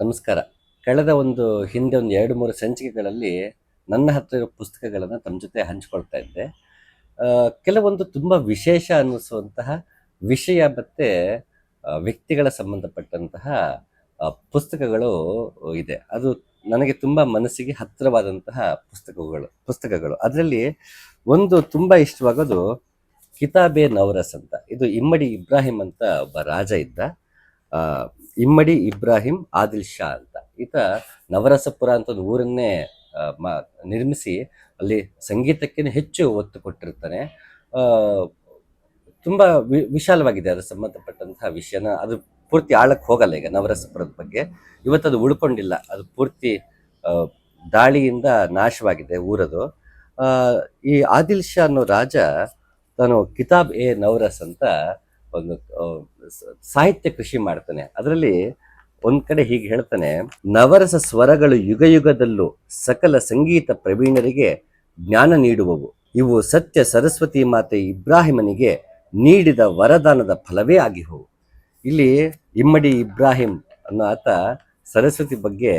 ನಮಸ್ಕಾರ. ಕಳೆದ ಒಂದು ಹಿಂದೆ ಒಂದು ಎರಡು ಮೂರು ಸಂಚಿಕೆಗಳಲ್ಲಿ ನನ್ನ ಹತ್ತಿರ ಇರೋ ಪುಸ್ತಕಗಳನ್ನು ತಮ್ಮ ಜೊತೆ ಹಂಚ್ಕೊಳ್ತಾ ಇದ್ದೆ. ಕೆಲವೊಂದು ತುಂಬ ವಿಶೇಷ ಅನ್ನಿಸುವಂತಹ ವಿಷಯ ಮತ್ತು ವ್ಯಕ್ತಿಗಳ ಸಂಬಂಧಪಟ್ಟಂತಹ ಪುಸ್ತಕಗಳು ಇದೆ. ಅದು ನನಗೆ ತುಂಬ ಮನಸ್ಸಿಗೆ ಹತ್ತಿರವಾದಂತಹ ಪುಸ್ತಕಗಳು ಪುಸ್ತಕಗಳು. ಅದರಲ್ಲಿ ಒಂದು ತುಂಬ ಇಷ್ಟವಾಗೋದು ಕಿತಾಬೆ ನವರಸ್ ಅಂತ. ಇದು ಇಮ್ಮಡಿ ಇಬ್ರಾಹಿಂ ಅಂತ ಒಬ್ಬ ರಾಜ ಇದ್ದ. ಇಮ್ಮಡಿ ಇಬ್ರಾಹಿಂ ಆದಿಲ್ ಶಾ ಅಂತ. ಈತ ನವರಸಪುರ ಅಂತ ಒಂದು ಊರನ್ನೇ ನಿರ್ಮಿಸಿ ಅಲ್ಲಿ ಸಂಗೀತಕ್ಕೆ ಹೆಚ್ಚು ಒತ್ತು ಕೊಟ್ಟಿರ್ತಾನೆ. ತುಂಬ ವಿ, ವಿಶಾಲವಾಗಿದೆ ಅದರ ಸಂಬಂಧಪಟ್ಟಂತಹ ವಿಷಯನ. ಅದು ಪೂರ್ತಿ ಆಳಕ್ಕೆ ಹೋಗಲ್ಲ ಈಗ ನವರಸಪುರದ ಬಗ್ಗೆ. ಇವತ್ತು ಅದು ಉಳ್ಕೊಂಡಿಲ್ಲ. ಅದು ಪೂರ್ತಿ ದಾಳಿಯಿಂದ ನಾಶವಾಗಿದೆ ಊರದು. ಈ ಆದಿಲ್ ಶಾ ಅನ್ನೋ ರಾಜ ತಾನು ಕಿತಾಬ್ ಎ ನವರಸ್ ಅಂತ ಒಂದು ಸಾಹಿತ್ಯ ಕೃಷಿ ಮಾಡ್ತಾನೆ. ಅದರಲ್ಲಿ ಒಂದ್ ಕಡೆ ಹೀಗೆ ಹೇಳ್ತಾನೆ, ನವರಸ ಸ್ವರಗಳು ಯುಗ ಯುಗದಲ್ಲೂ ಸಕಲ ಸಂಗೀತ ಪ್ರವೀಣರಿಗೆ ಜ್ಞಾನ ನೀಡುವವು. ಇವು ಸತ್ಯ ಸರಸ್ವತಿ ಮಾತೆ ಇಬ್ರಾಹಿಮನಿಗೆ ನೀಡಿದ ವರದಾನದ ಫಲವೇ ಆಗಿಹವು. ಇಲ್ಲಿ ಇಮ್ಮಡಿ ಇಬ್ರಾಹಿಂ ಅನ್ನೋ ಆತ ಸರಸ್ವತಿ ಬಗ್ಗೆ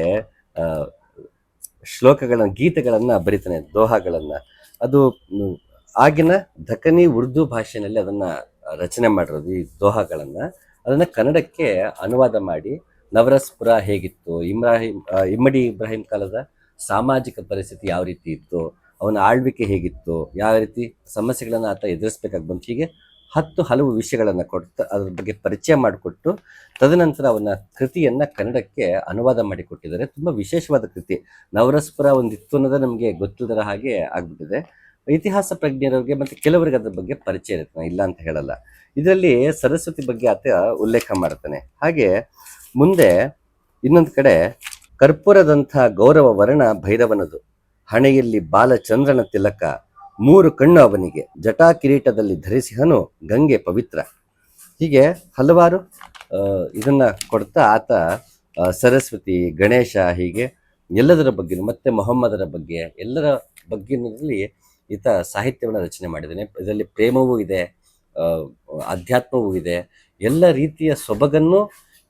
ಶ್ಲೋಕಗಳನ್ನು, ಗೀತೆಗಳನ್ನು ಬರಿತಾನೆ, ದೋಹಗಳನ್ನ. ಅದು ಆಗಿನ ದಖನಿ ಉರ್ದು ಭಾಷೆಯಲ್ಲಿ ಅದನ್ನ ರಚನೆ ಮಾಡಿರೋದು ಈ ದೋಹಗಳನ್ನು. ಅದನ್ನ ಕನ್ನಡಕ್ಕೆ ಅನುವಾದ ಮಾಡಿ ನವರಸ್ಪುರ ಹೇಗಿತ್ತು, ಇಮ್ರಾಹಿಂ ಇಮ್ಮಡಿ ಇಬ್ರಾಹಿಂ ಕಾಲದ ಸಾಮಾಜಿಕ ಪರಿಸ್ಥಿತಿ ಯಾವ ರೀತಿ ಇತ್ತು, ಅವನ ಆಳ್ವಿಕೆ ಹೇಗಿತ್ತು, ಯಾವ ರೀತಿ ಸಮಸ್ಯೆಗಳನ್ನು ಆತ ಎದುರಿಸ್ಬೇಕಾಗಿ ಬಂತು, ಹೀಗೆ ಹತ್ತು ಹಲವು ವಿಷಯಗಳನ್ನು ಕೊಡ್ತಾ ಅದ್ರ ಬಗ್ಗೆ ಪರಿಚಯ ಮಾಡಿಕೊಟ್ಟು ತದನಂತರ ಅವನ ಕೃತಿಯನ್ನ ಕನ್ನಡಕ್ಕೆ ಅನುವಾದ ಮಾಡಿಕೊಟ್ಟಿದ್ದಾರೆ ತುಂಬ ವಿಶೇಷವಾದ ಕೃತಿ. ನವರಸ್ಪುರ ಒಂದಿತ್ತು ಅನ್ನೋದೇ ನಮಗೆ ಗೊತ್ತಿಲ್ಲದ ಹಾಗೆ ಆಗ್ಬಿಟ್ಟಿದೆ. ಇತಿಹಾಸ ಪ್ರಜ್ಞರವ್ರಿಗೆ ಮತ್ತೆ ಕೆಲವರಿಗೆ ಅದ್ರ ಬಗ್ಗೆ ಪರಿಚಯ ಇರುತ್ತೆ, ಇಲ್ಲ ಅಂತ ಹೇಳಲ್ಲ. ಇದರಲ್ಲಿ ಸರಸ್ವತಿ ಬಗ್ಗೆ ಆತ ಉಲ್ಲೇಖ ಮಾಡ್ತಾನೆ. ಹಾಗೆ ಮುಂದೆ ಇನ್ನೊಂದು ಕಡೆ ಕರ್ಪೂರದಂಥ ಗೌರವ ವರ್ಣ ಭೈರವನದು. ಹಣೆಯಲ್ಲಿ ಬಾಲಚಂದ್ರನ ತಿಲಕ, ಮೂರು ಕಣ್ಣು ಅವನಿಗೆ ಜಟಾ ಕಿರೀಟದಲ್ಲಿ ಧರಿಸಿಹನು ಗಂಗೆ ಪವಿತ್ರ. ಹೀಗೆ ಹಲವಾರು ಇದನ್ನ ಕೊಡ್ತಾ ಆತ ಸರಸ್ವತಿ, ಗಣೇಶ ಹೀಗೆ ಎಲ್ಲದರ ಬಗ್ಗೆ ಮತ್ತೆ ಮೊಹಮ್ಮದರ ಬಗ್ಗೆ ಎಲ್ಲರ ಬಗ್ಗೆನಲ್ಲಿ ಈತ ಸಾಹಿತ್ಯವನ್ನು ರಚನೆ ಮಾಡಿದ್ದಾನೆ. ಇದರಲ್ಲಿ ಪ್ರೇಮವೂ ಇದೆ ಅಧ್ಯಾತ್ಮವೂ ಇದೆ. ಎಲ್ಲ ರೀತಿಯ ಸೊಬಗನ್ನು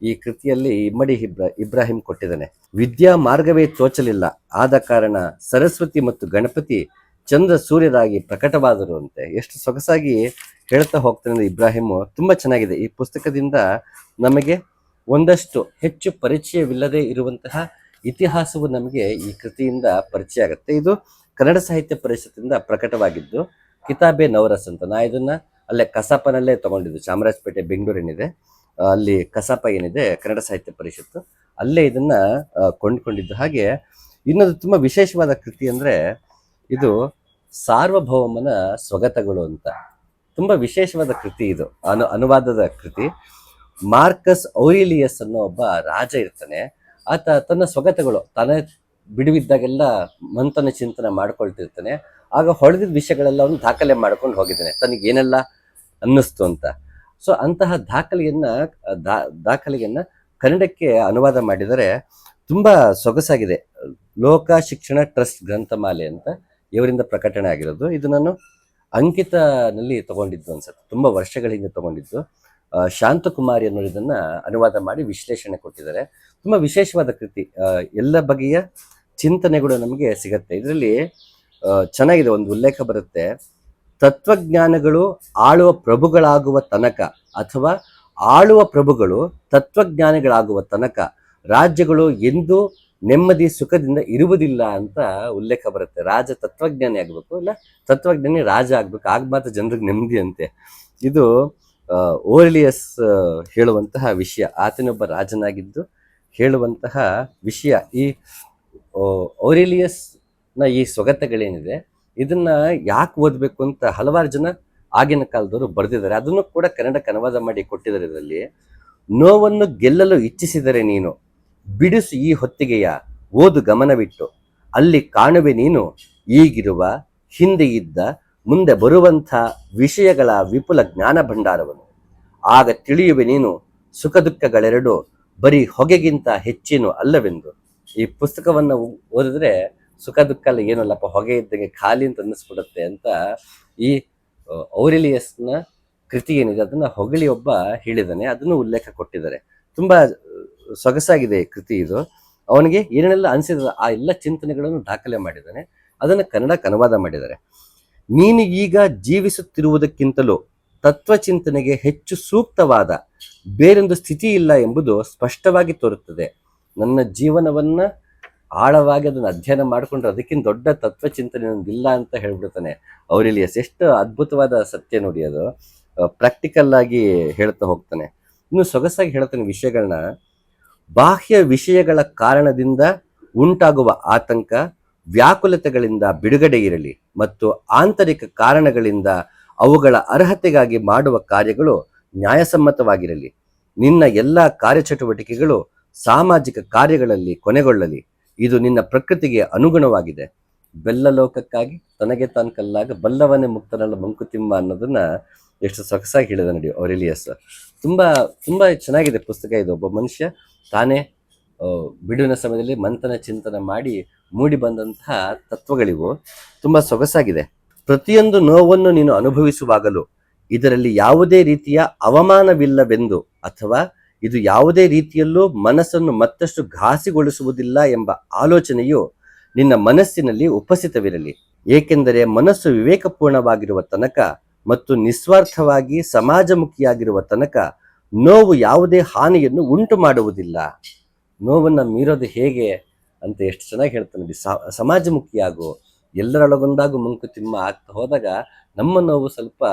ಈ ಕೃತಿಯಲ್ಲಿ ಇಮ್ಮಡಿ ಇಬ್ರ, ಇಬ್ರಾಹಿಂ ಕೊಟ್ಟಿದ್ದಾನೆ. ವಿದ್ಯಾ ಮಾರ್ಗವೇ ತೋಚಲಿಲ್ಲ. ಆದ ಕಾರಣ ಸರಸ್ವತಿ ಮತ್ತು ಗಣಪತಿ ಚಂದ್ರ ಸೂರ್ಯರಾಗಿ ಪ್ರಕಟವಾದರು ಅಂತೆ. ಎಷ್ಟು ಸೊಗಸಾಗಿ ಹೇಳ್ತಾ ಹೋಗ್ತಾನೆ ಇಬ್ರಾಹಿಮು ತುಂಬಾ ಚೆನ್ನಾಗಿದೆ. ಈ ಪುಸ್ತಕದಿಂದ ನಮಗೆ ಒಂದಷ್ಟು ಹೆಚ್ಚು ಪರಿಚಯವಿಲ್ಲದೆ ಇರುವಂತಹ ಇತಿಹಾಸವು ನಮಗೆ ಈ ಕೃತಿಯಿಂದ ಪರಿಚಯ ಆಗುತ್ತೆ. ಇದು ಕನ್ನಡ ಸಾಹಿತ್ಯ ಪರಿಷತ್ತಿಂದ ಪ್ರಕಟವಾಗಿದ್ದು ಕಿತಾಬೆ ನವರಸ್ ಅಂತ. ನಾ ಇದನ್ನ ಅಲ್ಲೇ ಕಸಾಪನಲ್ಲೇ ತಗೊಂಡಿದ್ದು. ಚಾಮರಾಜಪೇಟೆ, ಬೆಂಗಳೂರಿನಿದೆ. ಅಲ್ಲಿ ಕಸಾಪ ಏನಿದೆ, ಕನ್ನಡ ಸಾಹಿತ್ಯ ಪರಿಷತ್ತು. ಅಲ್ಲೇ ಇದನ್ನ ಕೊಂಡ್ಕೊಂಡಿದ್ದು. ಹಾಗೆ ಇನ್ನೊಂದು ತುಂಬಾ ವಿಶೇಷವಾದ ಕೃತಿ ಅಂದ್ರೆ ಇದು ಸಾರ್ವಭೌಮನ ಸ್ವಗತಗಳು ಅಂತ. ತುಂಬಾ ವಿಶೇಷವಾದ ಕೃತಿ ಇದು. ಅನು, ಅನುವಾದದ ಕೃತಿ. ಮಾರ್ಕಸ್ ಔರಿಲಿಯಸ್ ಅನ್ನೋ ಒಬ್ಬ ರಾಜ ಇರ್ತಾನೆ. ಆತ ತನ್ನ ಸ್ವಗತಗಳು ತಾನೇ ಬಿಡುವಿದ್ದಾಗೆಲ್ಲ ಮಂಥನ ಚಿಂತನೆ ಮಾಡ್ಕೊಳ್ತಿರ್ತಾನೆ. ಆಗ ಹೊಳೆದಿದ್ದ ವಿಷಯಗಳೆಲ್ಲ ಅವನು ದಾಖಲೆ ಮಾಡ್ಕೊಂಡು ಹೋಗಿದ್ದಾನೆ. ತನಗೆ ಏನೆಲ್ಲ ಅನ್ನಿಸ್ತು ಅಂತ. ಸೊ ಅಂತಹ ದಾಖಲೆಯನ್ನ, ದಾ- ದಾಖಲೆಯನ್ನ ಕನ್ನಡಕ್ಕೆ ಅನುವಾದ ಮಾಡಿದರೆ ತುಂಬಾ ಸೊಗಸಾಗಿದೆ. ಲೋಕ ಶಿಕ್ಷಣ ಟ್ರಸ್ಟ್ ಗ್ರಂಥಮಾಲೆ ಅಂತ ಇವರಿಂದ ಪ್ರಕಟಣೆ ಆಗಿರೋದು. ಇದು ನಾನು ಅಂಕಿತನಲ್ಲಿ ತಗೊಂಡಿದ್ದು ಅನ್ಸುತ್ತೆ. ತುಂಬಾ ವರ್ಷಗಳ ಹಿಂದೆ ತಗೊಂಡಿದ್ದು. ಶಾಂತಕುಮಾರಿ ಅನ್ನೋರು ಇದನ್ನ ಅನುವಾದ ಮಾಡಿ ವಿಶ್ಲೇಷಣೆ ಕೊಟ್ಟಿದ್ದಾರೆ. ತುಂಬಾ ವಿಶೇಷವಾದ ಕೃತಿ. ಎಲ್ಲ ಬಗೆಯ ಚಿಂತನೆಗಳು ನಮಗೆ ಸಿಗತ್ತೆ. ಇದರಲ್ಲಿ ಚೆನ್ನಾಗಿದೆ, ಒಂದು ಉಲ್ಲೇಖ ಬರುತ್ತೆ. ತತ್ವಜ್ಞಾನಗಳು ಆಳುವ ಪ್ರಭುಗಳಾಗುವ ತನಕ ಅಥವಾ ಆಳುವ ಪ್ರಭುಗಳು ತತ್ವಜ್ಞಾನಿಗಳಾಗುವ ತನಕ ರಾಜ್ಯಗಳು ಎಂದೂ ನೆಮ್ಮದಿ, ಸುಖದಿಂದ ಇರುವುದಿಲ್ಲ ಅಂತ ಉಲ್ಲೇಖ ಬರುತ್ತೆ. ರಾಜ ತತ್ವಜ್ಞಾನಿ ಆಗಬೇಕು, ಇಲ್ಲ ತತ್ವಜ್ಞಾನಿ ರಾಜ ಆಗ್ಬೇಕು, ಆಗ ಮಾತ್ರ ಜನರಿಗೆ ನೆಮ್ಮದಿ ಅಂತೆ. ಇದು ಓರ್ಲಿಯಸ್ ಹೇಳುವಂತಹ ವಿಷಯ. ಆತನೊಬ್ಬ ರಾಜನಾಗಿದ್ದು ಹೇಳುವಂತಹ ವಿಷಯ. ಈ ಓರಿಲಿಯಸ್ನ ಈ ಸೊಗತಗಳೇನಿದೆ ಇದನ್ನ ಯಾಕೆ ಓದಬೇಕು ಅಂತ ಹಲವಾರು ಜನ ಆಗಿನ ಕಾಲದವರು ಬರೆದಿದ್ದಾರೆ. ಅದನ್ನು ಕೂಡ ಕನ್ನಡಕ್ಕೆ ಅನುವಾದ ಮಾಡಿ ಕೊಟ್ಟಿದ್ದಾರೆ ಇದರಲ್ಲಿ. ನೋವನ್ನು ಗೆಲ್ಲಲು ಇಚ್ಛಿಸಿದರೆ ನೀನು, ಬಿಡಿಸು ಈ ಹೊತ್ತಿಗೆಯ, ಓದು ಗಮನವಿಟ್ಟು, ಅಲ್ಲಿ ಕಾಣುವೆ ನೀನು, ಈಗಿರುವ, ಹಿಂದೆ ಇದ್ದ, ಮುಂದೆ ಬರುವಂಥ ವಿಷಯಗಳ ವಿಪುಲ ಜ್ಞಾನ ಭಂಡಾರವನ್ನು. ಆಗ ತಿಳಿಯುವೆ ನೀನು ಸುಖ ದುಃಖಗಳೆರಡು ಬರೀ ಹೊಗೆಗಿಂತ ಹೆಚ್ಚೇನು ಅಲ್ಲವೆಂದು. ಈ ಪುಸ್ತಕವನ್ನು ಓದಿದ್ರೆ ಸುಖ ದುಃಖ ಎಲ್ಲ ಏನಲ್ಲಪ್ಪ, ಹೊಗೆ ಇದ್ದಂಗೆ ಖಾಲಿ ಅಂತ ಅನ್ನಿಸ್ಬಿಡುತ್ತೆ ಅಂತ ಈ ಔರಿಲಿಯಸ್ನ ಕೃತಿ ಏನಿದೆ ಅದನ್ನ ಹೊಗಳಿ ಒಬ್ಬ ಹೇಳಿದಾನೆ, ಅದನ್ನು ಉಲ್ಲೇಖ ಕೊಟ್ಟಿದ್ದಾರೆ. ತುಂಬಾ ಸೊಗಸಾಗಿದೆ ಈ ಕೃತಿ ಇದು. ಅವನಿಗೆ ಏನೇನೆಲ್ಲ ಅನಿಸಿದ ಆ ಎಲ್ಲ ಚಿಂತನೆಗಳನ್ನು ದಾಖಲೆ ಮಾಡಿದ್ದಾನೆ, ಅದನ್ನು ಕನ್ನಡ ಅನುವಾದ ಮಾಡಿದ್ದಾರೆ. ನೀನು ಈಗ ಜೀವಿಸುತ್ತಿರುವುದಕ್ಕಿಂತಲೂ ತತ್ವಚಿಂತನೆಗೆ ಹೆಚ್ಚು ಸೂಕ್ತವಾದ ಬೇರೊಂದು ಸ್ಥಿತಿ ಇಲ್ಲ ಎಂಬುದು ಸ್ಪಷ್ಟವಾಗಿ ತೋರುತ್ತದೆ. ನನ್ನ ಜೀವನವನ್ನ ಆಳವಾಗಿ ಅದನ್ನು ಅಧ್ಯಯನ ಮಾಡಿಕೊಂಡ್ರೆ ಅದಕ್ಕಿಂತ ದೊಡ್ಡ ತತ್ವಚಿಂತನೆ ನನಗಿಲ್ಲ ಅಂತ ಹೇಳ್ಬಿಡ್ತಾನೆ. ಅವರಿಲಿಯಸ್ ಎಷ್ಟು ಅದ್ಭುತವಾದ ಸತ್ಯ ನೋಡಿ ಅದು. ಪ್ರಾಕ್ಟಿಕಲ್ ಆಗಿ ಹೇಳ್ತಾ ಹೋಗ್ತಾನೆ. ಇನ್ನು ಸೊಗಸಾಗಿ ಹೇಳ್ತಾನೆ ವಿಷಯಗಳನ್ನ ಬಾಹ್ಯ ವಿಷಯಗಳ ಕಾರಣದಿಂದ ಉಂಟಾಗುವ ಆತಂಕ, ವ್ಯಾಕುಲತೆಗಳಿಂದ ಬಿಡುಗಡೆ ಇರಲಿ ಮತ್ತು ಆಂತರಿಕ ಕಾರಣಗಳಿಂದ ಅವುಗಳ ಅರ್ಹತೆಗಾಗಿ ಮಾಡುವ ಕಾರ್ಯಗಳು ನ್ಯಾಯಸಮ್ಮತವಾಗಿರಲಿ. ನಿನ್ನ ಎಲ್ಲ ಕಾರ್ಯಚಟುವಟಿಕೆಗಳು ಸಾಮಾಜಿಕ ಕಾರ್ಯಗಳಲ್ಲಿ ಕೊನೆಗೊಳ್ಳಲಿ. ಇದು ನಿನ್ನ ಪ್ರಕೃತಿಗೆ ಅನುಗುಣವಾಗಿದೆ. ಬೆಲ್ಲ ಲೋಕಕ್ಕಾಗಿ ತನಗೆ ತಾನು ಕಲ್ಲಾಗ ಬಲ್ಲವನೇ ಮುಕ್ತನಲ್ಲ ಮಂಕುತಿಮ್ಮ ಅನ್ನೋದನ್ನ ಎಷ್ಟು ಸೊಗಸಾಗಿ ಹೇಳಿದ ನೋಡಿ ಅವರಿಲಿಯಸ್. ತುಂಬಾ ತುಂಬಾ ಚೆನ್ನಾಗಿದೆ ಪುಸ್ತಕ ಇದು. ಒಬ್ಬ ಮನುಷ್ಯ ತಾನೇ ಬಿಡುವಿನ ಸಮಯದಲ್ಲಿ ಮಂಥನ ಚಿಂತನೆ ಮಾಡಿ ಮೂಡಿ ಬಂದಂತಹ ತತ್ವಗಳಿವು. ತುಂಬಾ ಸೊಗಸಾಗಿದೆ. ಪ್ರತಿಯೊಂದು ನೋವನ್ನು ನೀನು ಅನುಭವಿಸುವಾಗಲೂ ಇದರಲ್ಲಿ ಯಾವುದೇ ರೀತಿಯ ಅವಮಾನವಿಲ್ಲವೆಂದು ಅಥವಾ ಇದು ಯಾವುದೇ ರೀತಿಯಲ್ಲೂ ಮನಸ್ಸನ್ನು ಮತ್ತಷ್ಟು ಘಾಸಿಗೊಳಿಸುವುದಿಲ್ಲ ಎಂಬ ಆಲೋಚನೆಯು ನಿನ್ನ ಮನಸ್ಸಿನಲ್ಲಿ ಉಪಸ್ಥಿತವಿರಲಿ. ಏಕೆಂದರೆ ಮನಸ್ಸು ವಿವೇಕಪೂರ್ಣವಾಗಿರುವ ತನಕ ಮತ್ತು ನಿಸ್ವಾರ್ಥವಾಗಿ ಸಮಾಜಮುಖಿಯಾಗಿರುವ ತನಕ ನೋವು ಯಾವುದೇ ಹಾನಿಯನ್ನು ಉಂಟು ಮಾಡುವುದಿಲ್ಲ ನೋವನ್ನು ಮೀರೋದು ಹೇಗೆ ಅಂತ ಎಷ್ಟು ಚೆನ್ನಾಗಿ ಹೇಳ್ತಾನೆ ಸಮಾಜಮುಖಿಯಾಗು, ಎಲ್ಲರೊಳಗೊಂದಾಗು ಮಂಕುತಿಮ್ಮ ಆಗ್ತಾ ಹೋದಾಗ ನಮ್ಮ ನೋವು ಸ್ವಲ್ಪ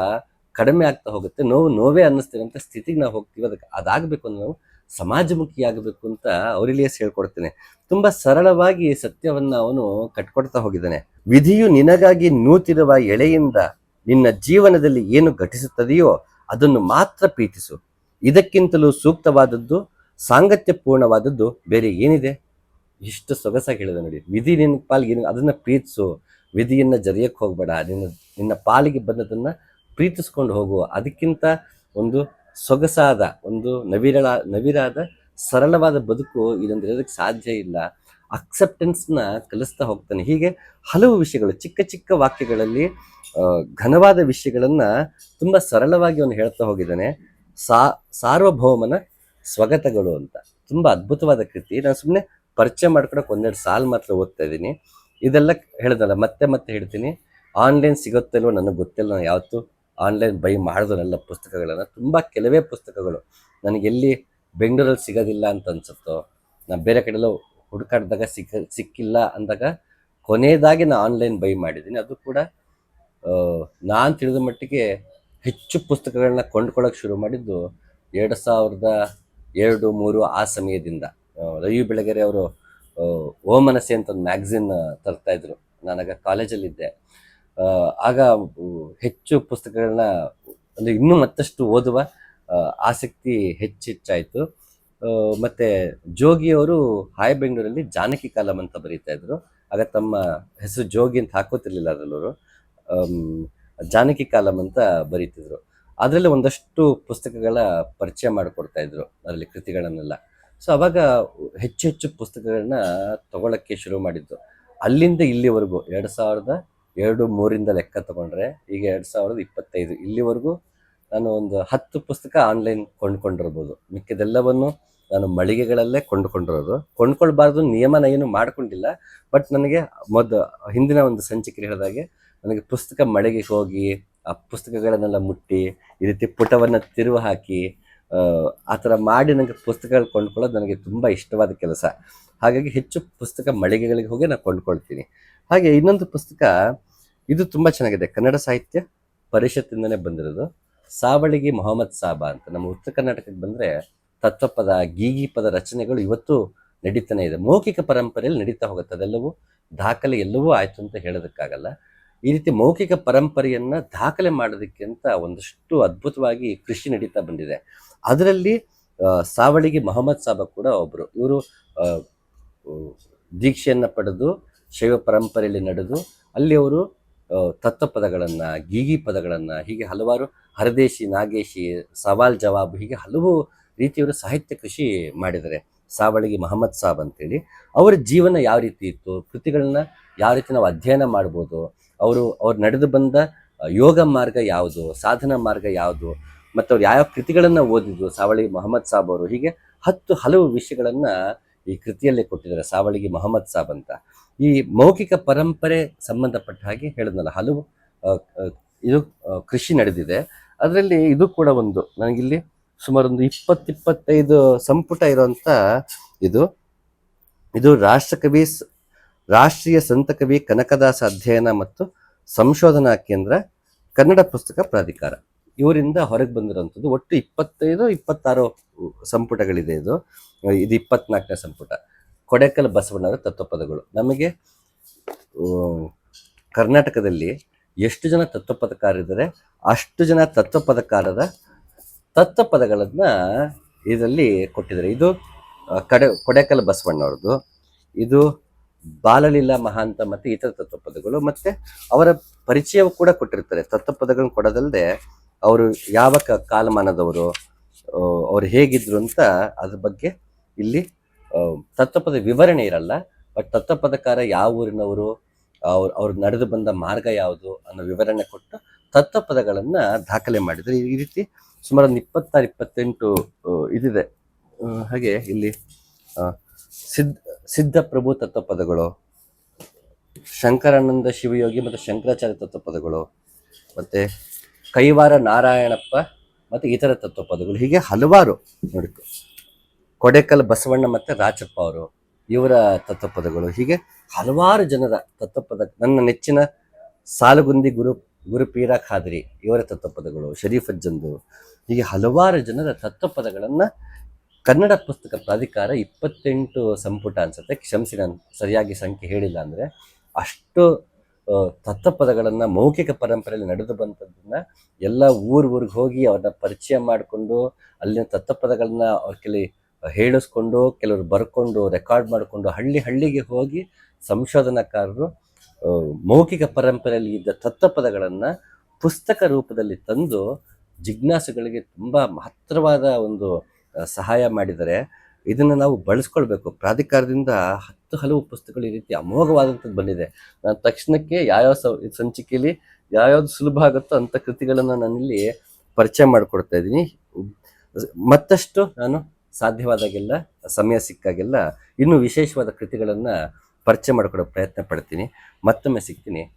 ಕಡಿಮೆ ಆಗ್ತಾ ಹೋಗುತ್ತೆ, ನೋವು ನೋವೇ ಅನ್ನಿಸ್ತಿರೋಂಥ ಸ್ಥಿತಿಗೆ ನಾವು ಹೋಗ್ತೀವಿ. ಅದಕ್ಕೆ ಅದಾಗಬೇಕು ಅಂದ್ರೆ ನಾವು ಸಮಾಜಮುಖಿಯಾಗಬೇಕು ಅಂತ ಅವರಿಲಿಯಸ್ ಹೇಳ್ಕೊಡ್ತೇನೆ. ತುಂಬ ಸರಳವಾಗಿ ಸತ್ಯವನ್ನ ಅವನು ಕಟ್ಕೊಡ್ತಾ ಹೋಗಿದ್ದಾನೆ. ವಿಧಿಯು ನಿನಗಾಗಿ ನೂತಿರುವ ಎಳೆಯಿಂದ ನಿನ್ನ ಜೀವನದಲ್ಲಿ ಏನು ಘಟಿಸುತ್ತದೆಯೋ ಅದನ್ನು ಮಾತ್ರ ಪ್ರೀತಿಸು. ಇದಕ್ಕಿಂತಲೂ ಸೂಕ್ತವಾದದ್ದು, ಸಾಂಗತ್ಯಪೂರ್ಣವಾದದ್ದು ಬೇರೆ ಏನಿದೆ? ಇಷ್ಟು ಸೊಗಸಾಗಿ ಹೇಳಿದೆ ನೋಡಿ. ವಿಧಿ ನಿನ್ನ ಪಾಲಿಗೆ ಅದನ್ನ ಪ್ರೀತಿಸು. ವಿಧಿಯನ್ನ ಜರಿಯಕ್ಕೆ ಹೋಗಬೇಡ. ನಿನ್ನ ನಿನ್ನ ಪಾಲಿಗೆ ಬಂದದನ್ನ ಪ್ರೀತಿಸ್ಕೊಂಡು ಹೋಗುವ, ಅದಕ್ಕಿಂತ ಒಂದು ಸೊಗಸಾದ, ಒಂದು ನವಿರಳ, ನವಿರಾದ, ಸರಳವಾದ ಬದುಕು ಇದೊಂದು ಇರೋದಕ್ಕೆ ಸಾಧ್ಯ ಇಲ್ಲ. ಅಕ್ಸೆಪ್ಟೆನ್ಸ್ನ ಕಲಿಸ್ತಾ ಹೋಗ್ತಾನೆ. ಹೀಗೆ ಹಲವು ವಿಷಯಗಳು, ಚಿಕ್ಕ ಚಿಕ್ಕ ವಾಕ್ಯಗಳಲ್ಲಿ ಘನವಾದ ವಿಷಯಗಳನ್ನ ತುಂಬ ಸರಳವಾಗಿ ಅವನು ಹೇಳ್ತಾ ಹೋಗಿದ್ದಾನೆ. ಸಾ, ಸಾರ್ವಭೌಮನ ಸ್ವಗತಗಳು ಅಂತ. ತುಂಬ ಅದ್ಭುತವಾದ ಕೃತಿ. ನಾನು ಸುಮ್ಮನೆ ಪರಿಚಯ ಮಾಡ್ಕೊಡಕ್ಕೆ ಒಂದೆರಡು ಸಾಲು ಮಾತ್ರ ಓದ್ತಾ ಇದ್ದೀನಿ. ಇದೆಲ್ಲ ಹೇಳ್ದಲ್ಲ ಮತ್ತೆ ಮತ್ತೆ ಹೇಳ್ತೀನಿ. ಆನ್ಲೈನ್ ಸಿಗುತ್ತಲ್ವೋ ನನಗೆ ಗೊತ್ತಿಲ್ಲ, ನಾನು ಯಾವತ್ತೂ ಆನ್ಲೈನ್ ಬೈ ಮಾಡಿದ್ರಲ್ಲ ಪುಸ್ತಕಗಳನ್ನು ತುಂಬ ಕೆಲವೇ ಪುಸ್ತಕಗಳು. ನನಗೆ ಎಲ್ಲಿ ಬೆಂಗಳೂರಲ್ಲಿ ಸಿಗೋದಿಲ್ಲ ಅಂತ ಅನ್ಸುತ್ತೋ ನಾನು ಬೇರೆ ಕಡೆಯೆಲ್ಲ ಹುಡುಕಾಡಿದಾಗ ಸಿಕ್ಕ, ಸಿಕ್ಕಿಲ್ಲ ಅಂದಾಗ ಕೊನೆಯದಾಗಿ ನಾನು ಆನ್ಲೈನ್ ಬೈ ಮಾಡಿದ್ದೀನಿ. ಅದು ಕೂಡ ನಾನು ತಿಳಿದ ಮಟ್ಟಿಗೆ ಹೆಚ್ಚು ಪುಸ್ತಕಗಳನ್ನ ಕೊಂಡ್ಕೊಳ್ಳೋಕೆ ಶುರು ಮಾಡಿದ್ದು ಎರಡು ಸಾವಿರದ ಎರಡು, ಮೂರು ಆ ಸಮಯದಿಂದ. ರವಿ ಬೆಳಗೆರೆ ಅವರು ಓಮನಸೆ ಅಂತ ಒಂದು ಮ್ಯಾಗ್ಝಿನ್ ತರ್ತಾ ಇದ್ರು. ನಾನಾಗ ಕಾಲೇಜಲ್ಲಿದ್ದೆ. ಆಗ ಹೆಚ್ಚು ಪುಸ್ತಕಗಳನ್ನ, ಅಂದರೆ ಇನ್ನೂ ಮತ್ತಷ್ಟು ಓದುವ ಆಸಕ್ತಿ ಹೆಚ್ಚೆಚ್ಚಾಯಿತು. ಮತ್ತೆ ಜೋಗಿಯವರು ಹಾಯ್ ಬೆಂಗಳೂರಲ್ಲಿ ಜಾನಕಿ ಕಾಲಂ ಅಂತ ಬರೀತಾ ಇದ್ರು. ಆಗ ತಮ್ಮ ಹೆಸರು ಜೋಗಿ ಅಂತ ಹಾಕೋತಿರ್ಲಿಲ್ಲ ಅದರಲ್ಲವರು ಜಾನಕಿ ಕಾಲಂ ಅಂತ ಬರೀತಿದ್ರು. ಅದರಲ್ಲಿ ಒಂದಷ್ಟು ಪುಸ್ತಕಗಳ ಪರಿಚಯ ಮಾಡಿಕೊಡ್ತಾ ಇದ್ರು ಅದರಲ್ಲಿ ಕೃತಿಗಳನ್ನೆಲ್ಲ. ಸೊ, ಅವಾಗ ಹೆಚ್ಚು ಹೆಚ್ಚು ಪುಸ್ತಕಗಳನ್ನ ತಗೊಳಕ್ಕೆ ಶುರು ಮಾಡಿದ್ದು. ಅಲ್ಲಿಂದ ಇಲ್ಲಿವರೆಗೂ, ಎರಡು ಸಾವಿರದ ಎರಡು ಮೂರಿಂದ ಲೆಕ್ಕ ತಗೊಂಡ್ರೆ ಈಗ ಎರಡು ಸಾವಿರದ ಇಪ್ಪತ್ತೈದು. ಇಲ್ಲಿವರೆಗೂ ನಾನು ಒಂದು ಹತ್ತು ಪುಸ್ತಕ ಆನ್ಲೈನ್ ಕೊಂಡ್ಕೊಂಡಿರ್ಬೋದು. ಮಿಕ್ಕಿದೆಲ್ಲವನ್ನು ನಾನು ಮಳಿಗೆಗಳಲ್ಲೇ ಕೊಂಡ್ಕೊಂಡಿರೋದು. ಕೊಂಡ್ಕೊಳ್ಬಾರ್ದು ನಿಯಮನ ಏನು ಮಾಡ್ಕೊಂಡಿಲ್ಲ. ಬಟ್ ನನಗೆ ಮೊದ ಹಿಂದಿನ ಒಂದು ಸಂಚಿಕೆ ಹೇಳಿದಾಗೆ ನನಗೆ ಪುಸ್ತಕ ಮಳಿಗೆಗೆ ಹೋಗಿ ಆ ಪುಸ್ತಕಗಳನ್ನೆಲ್ಲ ಮುಟ್ಟಿ ಈ ರೀತಿ ಪುಟವನ್ನು ತಿರುವು ಹಾಕಿ ಆ, ಥರ ಮಾಡಿ ನನಗೆ ಪುಸ್ತಕಗಳು ಕೊಂಡ್ಕೊಳ್ಳೋದು ನನಗೆ ತುಂಬ ಇಷ್ಟವಾದ ಕೆಲಸ. ಹಾಗಾಗಿ ಹೆಚ್ಚು ಪುಸ್ತಕ ಮಳಿಗೆಗಳಿಗೆ ಹೋಗಿ ನಾನು ಕೊಂಡ್ಕೊಳ್ತೀನಿ. ಹಾಗೆ ಇನ್ನೊಂದು ಪುಸ್ತಕ ಇದು ತುಂಬ ಚೆನ್ನಾಗಿದೆ. ಕನ್ನಡ ಸಾಹಿತ್ಯ ಪರಿಷತ್ತಿಂದನೇ ಬಂದಿರೋದು. ಸಾವಳಿಗಿ ಮೊಹಮ್ಮದ್ ಸಾಬಾ ಅಂತ ನಮ್ಮ ಉತ್ತರ ಕರ್ನಾಟಕಕ್ಕೆ ಬಂದರೆ ತತ್ವಪದ ಗೀಗಿ ಪದ ರಚನೆಗಳು ಇವತ್ತು ನಡೀತಾನೆ ಇದೆ. ಮೌಖಿಕ ಪರಂಪರೆಯಲ್ಲಿ ನಡೀತಾ ಹೋಗುತ್ತೆ. ಅದೆಲ್ಲವೂ ದಾಖಲೆ ಎಲ್ಲವೂ ಆಯಿತು ಅಂತ ಹೇಳೋದಕ್ಕಾಗಲ್ಲ. ಈ ರೀತಿ ಮೌಖಿಕ ಪರಂಪರೆಯನ್ನು ದಾಖಲೆ ಮಾಡೋದಕ್ಕೆ ಅಂತ ಒಂದಷ್ಟು ಅದ್ಭುತವಾಗಿ ಕೃಷಿ ನಡೀತಾ ಬಂದಿದೆ. ಅದರಲ್ಲಿ ಸಾವಳಿಗೆ ಮೊಹಮ್ಮದ್ ಸಾಬ ಕೂಡ ಒಬ್ಬರು ಇವರು ದೀಕ್ಷೆಯನ್ನು ಪಡೆದು, ಶೈವ ಪರಂಪರೆಯಲ್ಲಿ ನಡೆದು, ಅಲ್ಲಿ ಅವರು ಆ, ತತ್ವಪದಗಳನ್ನ ಗೀಗಿ ಪದಗಳನ್ನ ಹೀಗೆ ಹಲವಾರು ಹರದೇಶಿ ನಾಗೇಶಿ ಸವಾಲ್ ಜವಾಬ್ ಹೀಗೆ ಹಲವು ರೀತಿಯವರು ಸಾಹಿತ್ಯ ಕೃಷಿ ಮಾಡಿದ್ದಾರೆ. ಸಾವಳಗಿ ಮಹಮ್ಮದ್ ಸಾಬ್ ಅಂತೇಳಿ. ಅವರ ಜೀವನ ಯಾವ ರೀತಿ ಇತ್ತು? ಕೃತಿಗಳನ್ನ ಯಾವ ರೀತಿ ನಾವು ಅಧ್ಯಯನ ಮಾಡ್ಬೋದು? ಅವರು ಅವ್ರು ನಡೆದು ಬಂದ ಯೋಗ ಮಾರ್ಗ ಯಾವುದು? ಸಾಧನ ಮಾರ್ಗ ಯಾವುದು? ಮತ್ತು ಅವ್ರು ಯಾವ ಕೃತಿಗಳನ್ನು ಓದಿದ್ರು? ಸಾವಳಿ ಮೊಹಮ್ಮದ್ ಸಾಬ್ ಅವರು ಹೀಗೆ ಹತ್ತು ಹಲವು ವಿಷಯಗಳನ್ನು ಈ ಕೃತಿಯಲ್ಲಿ ಕೊಟ್ಟಿದ್ದಾರೆ ಸಾವಳಿಗೆ ಮೊಹಮ್ಮದ್ ಸಾಬ್ ಅಂತ. ಈ ಮೌಖಿಕ ಪರಂಪರೆ ಸಂಬಂಧಪಟ್ಟ ಹಾಗೆ ಹೇಳಿದ್ನಲ್ಲ ಹಲವು ಇದು ಕೃಷಿ ನಡೆದಿದೆ. ಅದರಲ್ಲಿ ಇದು ಕೂಡ ಒಂದು. ನನಗಿಲ್ಲಿ ಸುಮಾರು ಒಂದು ಇಪ್ಪತ್ತು ಇಪ್ಪತ್ತೈದು ಸಂಪುಟ ಇರುವಂತ ಇದು. ಇದು ರಾಷ್ಟ್ರಕವಿ, ರಾಷ್ಟ್ರೀಯ ಸಂತಕವಿ ಕನಕದಾಸ ಅಧ್ಯಯನ ಮತ್ತು ಸಂಶೋಧನಾ ಕೇಂದ್ರ, ಕನ್ನಡ ಪುಸ್ತಕ ಪ್ರಾಧಿಕಾರ. ಇವರಿಂದ ಹೊರಗೆ ಬಂದಿರುವಂಥದ್ದು ಒಟ್ಟು ಇಪ್ಪತ್ತೈದು, ಇಪ್ಪತ್ತಾರು ಸಂಪುಟಗಳಿದೆ ಇದು. ಇದು ಇಪ್ಪತ್ನಾಲ್ಕನೇ ಸಂಪುಟ. ಕೊಡೆಕಲ್ ಬಸವಣ್ಣರ ತತ್ವಪದಗಳು. ನಮಗೆ ಕರ್ನಾಟಕದಲ್ಲಿ ಎಷ್ಟು ಜನ ತತ್ವಪದಕಾರಿದ್ದಾರೆ, ಅಷ್ಟು ಜನ ತತ್ವಪದಕಾರರ ತತ್ವಪದಗಳನ್ನು ಇದರಲ್ಲಿ ಕೊಟ್ಟಿದ್ದಾರೆ. ಇದು ಕಡೆ, ಕೊಡೆಕಲ್ ಬಸವಣ್ಣವ್ರದ್ದು. ಇದು ಬಾಲಲೀಲಾ ಮಹಾಂತ ಮತ್ತು ಇತರ ತತ್ವಪದಗಳು ಮತ್ತು ಅವರ ಪರಿಚಯವೂ ಕೂಡ ಕೊಟ್ಟಿರ್ತಾರೆ. ತತ್ವಪದಗಳನ್ನು ಕೊಡೋದಲ್ಲದೆ ಅವರು ಯಾವ ಕಾಲಮಾನದವರು ಅವರು ಹೇಗಿದ್ರು ಅಂತ ಅದ್ರ ಬಗ್ಗೆ ಇಲ್ಲಿ ತತ್ವಪದ ವಿವರಣೆ ಇರಲ್ಲ ಬಟ್ ತತ್ವಪದಕಾರ ಯಾವ ಊರಿನವರು, ಅವ್ರು ಅವ್ರು ನಡೆದು ಬಂದ ಮಾರ್ಗ ಯಾವುದು ಅನ್ನೋ ವಿವರಣೆ ಕೊಟ್ಟು ತತ್ವಪದಗಳನ್ನು ದಾಖಲೆ ಮಾಡಿದ್ರೆ. ಈ ರೀತಿ ಸುಮಾರು ಒಂದು ಇಪ್ಪತ್ತಾರು, ಇಪ್ಪತ್ತೆಂಟು ಇದಿದೆ. ಹಾಗೆ ಇಲ್ಲಿ ಸಿದ್ಧ ಸಿದ್ಧಪ್ರಭು ತತ್ವಪದಗಳು ಶಂಕರಾನಂದ ಶಿವಯೋಗಿ ಮತ್ತು ಶಂಕರಾಚಾರ್ಯ ತತ್ವಪದಗಳು ಮತ್ತೆ ಕೈವಾರ ನಾರಾಯಣಪ್ಪ ಮತ್ತು ಇತರ ತತ್ವಪದಗಳು ಹೀಗೆ ಹಲವಾರು ನೋಡಿ ಕೊಡೆಕಲ್ ಬಸವಣ್ಣ ಮತ್ತು ರಾಚಪ್ಪ ಅವರು, ಇವರ ತತ್ವಪದಗಳು. ಹೀಗೆ ಹಲವಾರು ಜನರ ತತ್ವಪದ, ನನ್ನ ನೆಚ್ಚಿನ ಸಾಲುಗುಂದಿ ಗುರು ಗುರುಪೀರ ಖಾದ್ರಿ, ಇವರ ತತ್ವಪದಗಳು, ಶರೀಫ್ ಅಜ್ಜಂದು. ಹೀಗೆ ಹಲವಾರು ಜನರ ತತ್ವಪದಗಳನ್ನು ಕನ್ನಡ ಪುಸ್ತಕ ಪ್ರಾಧಿಕಾರ ಇಪ್ಪತ್ತೆಂಟು ಸಂಪುಟ ಅನ್ಸುತ್ತೆ. ಕ್ಷಮಿಸಿ ನಾನು ಸರಿಯಾಗಿ ಸಂಖ್ಯೆ ಹೇಳಿಲ್ಲ ಅಂದ್ರೆ ಅಷ್ಟು ತತ್ವಪದಗಳನ್ನು ಮೌಖಿಕ ಪರಂಪರೆಯಲ್ಲಿ ನಡೆದು ಬಂದದ್ದನ್ನ ಎಲ್ಲ ಊರು ಊರಿಗೆ ಹೋಗಿ ಅವ್ರನ್ನ ಪರಿಚಯ ಮಾಡಿಕೊಂಡು ಅಲ್ಲಿನ ತತ್ವಪದಗಳನ್ನ ಅವ್ರ ಹೇಳಿಸ್ಕೊಂಡು, ಕೆಲವರು ಬರ್ಕೊಂಡು, ರೆಕಾರ್ಡ್ ಮಾಡಿಕೊಂಡು ಹಳ್ಳಿ ಹಳ್ಳಿಗೆ ಹೋಗಿ ಸಂಶೋಧನಾಕಾರರು ಮೌಖಿಕ ಪರಂಪರೆಯಲ್ಲಿ ಇದ್ದ ತತ್ವಪದಗಳನ್ನು ಪುಸ್ತಕ ರೂಪದಲ್ಲಿ ತಂದು ಜಿಜ್ಞಾಸುಗಳಿಗೆ ತುಂಬ ಮಹತ್ತರವಾದ ಒಂದು ಸಹಾಯ ಮಾಡಿದರೆ ಇದನ್ನು ನಾವು ಬಳಸ್ಕೊಳ್ಬೇಕು. ಪ್ರಾಧಿಕಾರದಿಂದ ಹತ್ತು ಹಲವು ಪುಸ್ತಕಗಳು ಈ ರೀತಿ ಅಮೋಘವಾದಂಥದ್ದು ಬಂದಿದೆ. ನಾನು ತಕ್ಷಣಕ್ಕೆ ಯಾವ್ಯಾವ ಸಂಚಿಕೆಯಲ್ಲಿ ಯಾವ್ಯಾವ್ದು ಸುಲಭ ಆಗುತ್ತೋ ಅಂಥ ಕೃತಿಗಳನ್ನು ನಾನಿಲ್ಲಿ ಪರಿಚಯ ಮಾಡಿಕೊಡ್ತಾ ಇದ್ದೀನಿ. ಮತ್ತಷ್ಟು ನಾನು ಸಾಧ್ಯವಾದಾಗೆಲ್ಲ ಸಮಯ ಸಿಕ್ಕಾಗೆಲ್ಲ ಇನ್ನೂ ವಿಶೇಷವಾದ ಕೃತಿಗಳನ್ನು ಪರಿಚಯ ಮಾಡಿಕೊಡೋ ಪ್ರಯತ್ನ ಪಡ್ತೀನಿ. ಮತ್ತೊಮ್ಮೆ ಸಿಗ್ತೀನಿ.